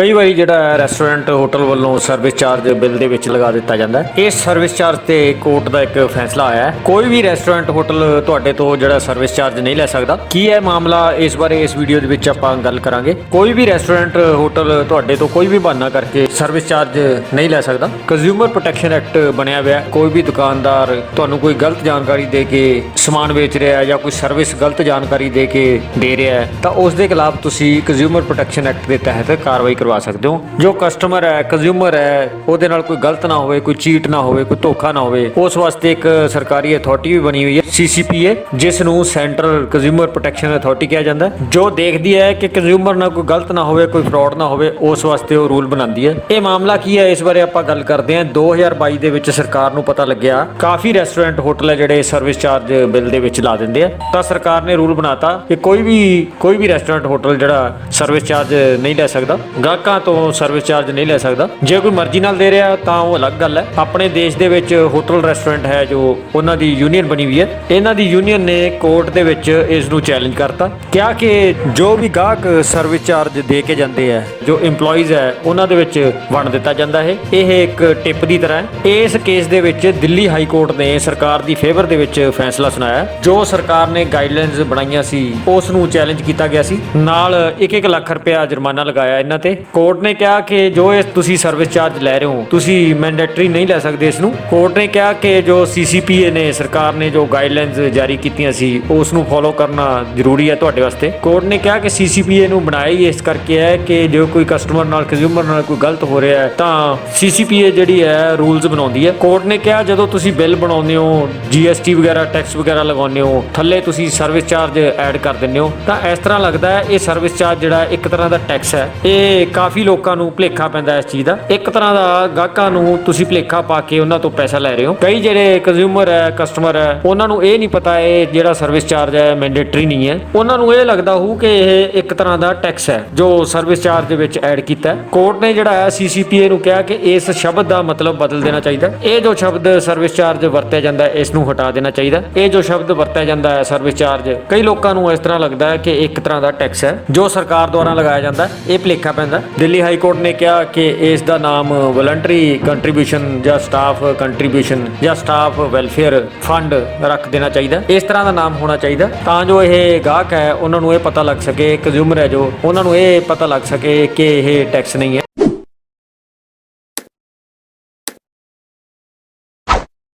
ਕਈ ਵਾਰੀ ਜਿਹੜਾ ਰੈਸਟੋਰੈਂਟ, ਹੋਟਲ ਵੱਲੋਂ ਸਰਵਿਸ ਚਾਰਜ ਬਿੱਲ ਦੇ ਵਿੱਚ ਲਗਾ ਦਿੱਤਾ ਜਾਂਦਾ ਹੈ। ਇਸ ਸਰਵਿਸ ਚਾਰਜ ਤੇ ਕੋਰਟ ਦਾ ਇੱਕ ਫੈਸਲਾ ਆਇਆ ਹੈ। ਕੋਈ ਵੀ ਰੈਸਟੋਰੈਂਟ, ਹੋਟਲ ਤੁਹਾਡੇ ਤੋਂ ਜਿਹੜਾ ਸਰਵਿਸ ਚਾਰਜ ਨਹੀਂ ਲੈ ਸਕਦਾ। ਕੀ ਹੈ ਮਾਮਲਾ ਇਸ ਬਾਰੇ ਇਸ ਵੀਡੀਓ ਦੇ ਵਿੱਚ ਆਪਾਂ ਗੱਲ ਕਰਾਂਗੇ। ਕੋਈ ਵੀ ਰੈਸਟੋਰੈਂਟ, ਹੋਟਲ ਤੁਹਾਡੇ ਤੋਂ ਕੋਈ ਵੀ ਬਹਾਨਾ ਕਰਕੇ ਸਰਵਿਸ ਚਾਰਜ ਨਹੀਂ ਲੈ ਸਕਦਾ। ਕੰਜ਼ਿਊਮਰ ਪ੍ਰੋਟੈਕਸ਼ਨ ਐਕਟ ਬਣਿਆ ਹੋਇਆ ਕੋਈ ਵੀ ਦੁਕਾਨਦਾਰ ਤੁਹਾਨੂੰ ਕੋਈ ਗਲਤ ਜਾਣਕਾਰੀ ਦੇ ਕੇ ਸਮਾਨ ਵੇਚ ਰਿਹਾ ਹੈ ਜਾਂ ਕੋਈ ਸਰਵਿਸ ਗਲਤ ਜਾਣਕਾਰੀ ਦੇ ਕੇ ਦੇ ਰਿਹਾ ਹੈ, ਤਾਂ ਉਸ ਦੇ ਖਿਲਾਫ ਤੁਸੀਂ ਕੰਜ਼ਿਊਮਰ ਪ੍ਰੋਟੈਕਸ਼ਨ ਐਕਟ ਦੇ ਤਹਿਤ ਕਾਰਵਾਈ ਕਰਵਾ ਸਕਦੇ ਹੋ। ਜੋ ਕਸਟਮਰ ਹੈ ਕੰਜ਼ਿਊਮਰ ਹੈ, ਉਹਦੇ ਨਾਲ ਕੋਈ ਗਲਤ ਨਾ ਹੋਵੇ, ਕੋਈ ਚੀਟ ਨਾ ਹੋਵੇ, ਕੋਈ ਧੋਖਾ ਨਾ ਹੋਵੇ, ਉਸ ਵਾਸਤੇ ਇੱਕ ਸਰਕਾਰੀ ਅਥਾਰਟੀ ਵੀ ਬਣੀ ਹੋਈ ਹੈ ਸੀਸੀਪੀਏ ਜਿਸ ਨੂੰ ਸੈਂਟਰਲ ਕੰਜ਼ਿਊਮਰ ਪ੍ਰੋਟੈਕਸ਼ਨ ਅਥਾਰਟੀ ਕਿਹਾ ਜਾਂਦਾ ਹੈ। ਜੋ ਦੇਖਦੀ ਹੈ ਕਿ ਕੰਜ਼ਿਊਮਰ ਨਾਲ ਕੋਈ ਗਲਤ ਨਾ ਹੋਵੇ, ਕੋਈ ਫਰਾਡ ਨਾ ਹੋਵੇ, ਉਸ ਵਾਸਤੇ ਉਹ ਰੂਲ ਬਣਾਉਂਦੀ ਹੈ। ਇਹ ਮਾਮਲਾ ਕੀ ਹੈ? ਇਸ ਬਾਰੇ ਆਪਾਂ ਗੱਲ ਕਰਦੇ ਹਾਂ। 2022 ਦੇ ਵਿੱਚ ਸਰਕਾਰ ਨੂੰ ਪਤਾ ਲੱਗਿਆ, ਕਾਫੀ ਰੈਸਟੋਰੈਂਟ ਹੋਟਲ ਹੈ ਜਿਹੜੇ ਸਰਵਿਸ ਚਾਰਜ ਬਿੱਲ ਦੇ ਵਿੱਚ ਲਾ ਦਿੰਦੇ ਆ। ਤਾਂ ਸਰਕਾਰ ਨੇ ਰੂਲ ਬਣਾਤਾ ਕਿ ਕੋਈ ਵੀ ਕੋਈ ਵੀ ਰੈਸਟੋਰੈਂਟ ਹੋਟਲ ਜਿਹੜਾ ਸਰਵਿਸ ਚਾਰਜ ਨਹੀਂ ਲੈ ਸਕਦਾ। ਗਾਹਕਾਂ ਤੋਂ ਸਰਵਿਸ ਚਾਰਜ ਨਹੀਂ ਲੈ ਸਕਦਾ। ਜੇ ਕੋਈ ਮਰਜ਼ੀ ਨਾਲ ਦੇ ਰਿਹਾ, ਤਾਂ ਉਹ ਅਲੱਗ ਗੱਲ ਹੈ। ਆਪਣੇ ਦੇਸ਼ ਦੇ ਵਿੱਚ ਹੋਟਲ ਰੈਸਟੋਰੈਂਟ ਹੈ ਜੋ ਉਹਨਾਂ ਦੀ ਯੂਨੀਅਨ ਬਣੀ ਹੋਈ ਹੈ। ਇਹਨਾਂ ਦੀ ਯੂਨੀਅਨ ਨੇ ਕੋਰਟ ਦੇ ਵਿੱਚ ਇਸ ਨੂੰ ਚੈਲੰਜ ਕਰਤਾ। ਕਿਹਾ ਕਿ ਜੋ ਵੀ ਗਾਹਕ ਸਰਵਿਸ ਚਾਰਜ ਦੇ ਕੇ ਜਾਂਦੇ ਆ ਜੋ EMPLOYEES ਹੈ, ਉਹਨਾਂ ਦੇ ਵਿੱਚ ਵੰਡ ਦਿੱਤਾ ਜਾਂਦਾ ਹੈ। ਇਹ ਇੱਕ ਟਿਪ ਦੀ ਤਰ੍ਹਾਂ ਹੈ। ਇਸ ਕੇਸ ਦੇ ਵਿੱਚ ਦਿੱਲੀ ਹਾਈ ਕੋਰਟ ਨੇ ਸਰਕਾਰ ਦੀ ਫੇਵਰ ਦੇ ਵਿੱਚ ਫੈਸਲਾ ਸੁਣਾਇਆ। ਜੋ ਸਰਕਾਰ ਨੇ ਗਾਈਡਲਾਈਨਸ ਬਣਾਈਆਂ ਸੀ ਉਸ ਨੂੰ ਚੈਲੰਜ ਕੀਤਾ ਗਿਆ ਸੀ। ਨਾਲ 1-1 ਲੱਖ ਰੁਪਇਆ ਜੁਰਮਾਨਾ ਲਗਾਇਆ ਇਹਨਾਂ ਤੇ। ਕੋਰਟ ਨੇ ਕਿਹਾ ਕਿ ਜੋ ਇਹ ਤੁਸੀਂ ਸਰਵਿਸ ਚਾਰਜ ਲੈ ਰਹੇ ਹੋ, ਤੁਸੀਂ ਮੈਂਡੇਟਰੀ ਨਹੀਂ ਲੈ ਸਕਦੇ ਇਸ ਨੂੰ। ਕੋਰਟ ਨੇ ਕਿਹਾ ਕਿ ਜੋ ਸੀਸੀਪੀਏ ਨੇ, ਸਰਕਾਰ ਨੇ ਜੋ ਗਾਈਡਲਾਈਨਸ ਜਾਰੀ ਕੀਤੀਆਂ ਸੀ, ਉਸ ਨੂੰ ਫੋਲੋ ਕਰਨਾ ਜ਼ਰੂਰੀ ਹੈ ਤੁਹਾਡੇ ਵਾਸਤੇ। ਕੋਰਟ ਨੇ ਕਿਹਾ ਕਿ ਸੀਸੀਪੀਏ ਨੂੰ ਬਣਾਇਆ ਹੀ ਇਸ ਕਰਕੇ ਹੈ ਕਿ ਜੇ ਕੋਈ ਕਸਟਮਰ ਨਾਲ ਕੰਜ਼ਿਊਮਰ ਨਾਲ ਕੋਈ ਗਲਤ ਹੋ ਰਿਹਾ ਹੈ, ਤਾਂ ਸੀਸੀਪੀਏ ਜਿਹੜੀ ਹੈ ਰੂਲਸ ਬਣਾਉਂਦੀ ਹੈ। ਕੋਰਟ ਨੇ ਕਿਹਾ ਜਦੋਂ ਤੁਸੀਂ ਬਿੱਲ ਬਣਾਉਂਦੇ ਹੋ ਜੀਐਸਟੀ ਵਗੈਰਾ ਟੈਕਸ ਵਗੈਰਾ ਲਗਾਉਂਦੇ ਹੋ, ਥੱਲੇ ਤੁਸੀਂ ਸਰਵਿਸ ਚਾਰਜ ਐਡ ਕਰ ਦਿੰਦੇ ਹੋ, ਤਾਂ ਇਸ ਤਰ੍ਹਾਂ ਲੱਗਦਾ ਹੈ, ਇਹ ਸਰਵਿਸ ਚਾਰਜ ਜਿਹੜਾ ਇੱਕ ਤਰ੍ਹਾਂ ਦਾ ਟੈਕਸ ਹੈ, ਇਹ ਕਾਫੀ ਲੋਕਾਂ ਨੂੰ ਭੁਲੇਖਾ ਪੈਂਦਾ ਇਸ ਚੀਜ਼ ਦਾ। ਇੱਕ ਤਰ੍ਹਾਂ ਦਾ ਗਾਹਕਾਂ ਨੂੰ ਤੁਸੀਂ ਭੁਲੇਖਾ ਪਾ ਕੇ ਉਹਨਾਂ ਤੋਂ ਪੈਸਾ ਲੈ ਰਹੇ ਹੋ। ਕਈ ਜਿਹੜੇ ਕੰਜ਼ਿਊਮਰ ਹੈ ਕਸਟਮਰ ਹੈ, ਉਹਨਾਂ ਨੂੰ ਇਹ ਨਹੀਂ ਪਤਾ ਇਹ ਜਿਹੜਾ ਸਰਵਿਸ ਚਾਰਜ ਹੈ ਮੈਂਡੇਟਰੀ ਨਹੀਂ ਹੈ। ਉਹਨਾਂ ਨੂੰ ਇਹ ਲੱਗਦਾ ਹੋਊ ਕਿ ਇਹ ਇੱਕ ਤਰ੍ਹਾਂ ਦਾ ਟੈਕਸ ਹੈ, ਜੋ ਸਰਵਿਸ ਚਾਰਜ ਦੇ ਵਿੱਚ ਐਡ ਕੀਤਾ ਕੋਰਟ ਨੇ ਜਿਹੜਾ ਹੈ ਸੀਸੀਪੀਏ ਨੂੰ ਕਿਹਾ ਕਿ ਇਸ ਸ਼ਬਦ ਦਾ ਮਤਲਬ ਬਦਲ ਦੇਣਾ ਚਾਹੀਦਾ ਇਹ ਜੋ ਸ਼ਬਦ ਸਰਵਿਸ ਚਾਰਜ ਵਰਤਿਆ ਜਾਂਦਾ ਹੈ, ਇਸ ਨੂੰ ਹਟਾ ਦੇਣਾ ਚਾਹੀਦਾ ਇਹ ਜੋ ਸ਼ਬਦ ਵਰਤਿਆ ਜਾਂਦਾ ਹੈ ਸਰਵਿਸ ਚਾਰਜ ਕਈ ਲੋਕਾਂ ਨੂੰ ਇਸ ਤਰ੍ਹਾਂ ਲੱਗਦਾ ਹੈ ਕਿ ਇੱਕ ਤਰ੍ਹਾਂ ਦਾ ਟੈਕਸ ਹੈ, ਜੋ ਸਰਕਾਰ ਦੁਆਰਾ ਲਗਾਇਆ ਜਾਂਦਾ ਹੈ, ਇਹ ਭੁਲੇਖਾ ਪੈਂਦਾ ਹੈ। ਦਿੱਲੀ ਹਾਈ ਕੋਰਟ ਨੇ ਕਿਹਾ ਕਿ ਇਸ ਦਾ ਨਾਮ ਵਲੰਟਰੀ ਕੰਟਰੀਬਿਊਸ਼ਨ ਜਾਂ ਸਟਾਫ ਕੰਟਰੀਬਿਊਸ਼ਨ ਜਾਂ ਸਟਾਫ ਵੈਲਫੇਅਰ ਫੰਡ ਰੱਖ ਦੇਣਾ ਚਾਹੀਦਾ ਇਸ ਤਰ੍ਹਾਂ ਦਾ ਨਾਮ ਹੋਣਾ ਚਾਹੀਦਾ ਤਾਂ ਜੋ ਇਹ ਗਾਹਕ ਹੈ, ਉਹਨਾਂ ਨੂੰ ਇਹ ਪਤਾ ਲੱਗ ਸਕੇ ਕੰਜ਼ਿਊਮਰ ਹੈ ਜੋ, ਉਹਨਾਂ ਨੂੰ ਇਹ ਪਤਾ ਲੱਗ ਸਕੇ ਕਿ ਇਹ ਟੈਕਸ ਨਹੀਂ ਹੈ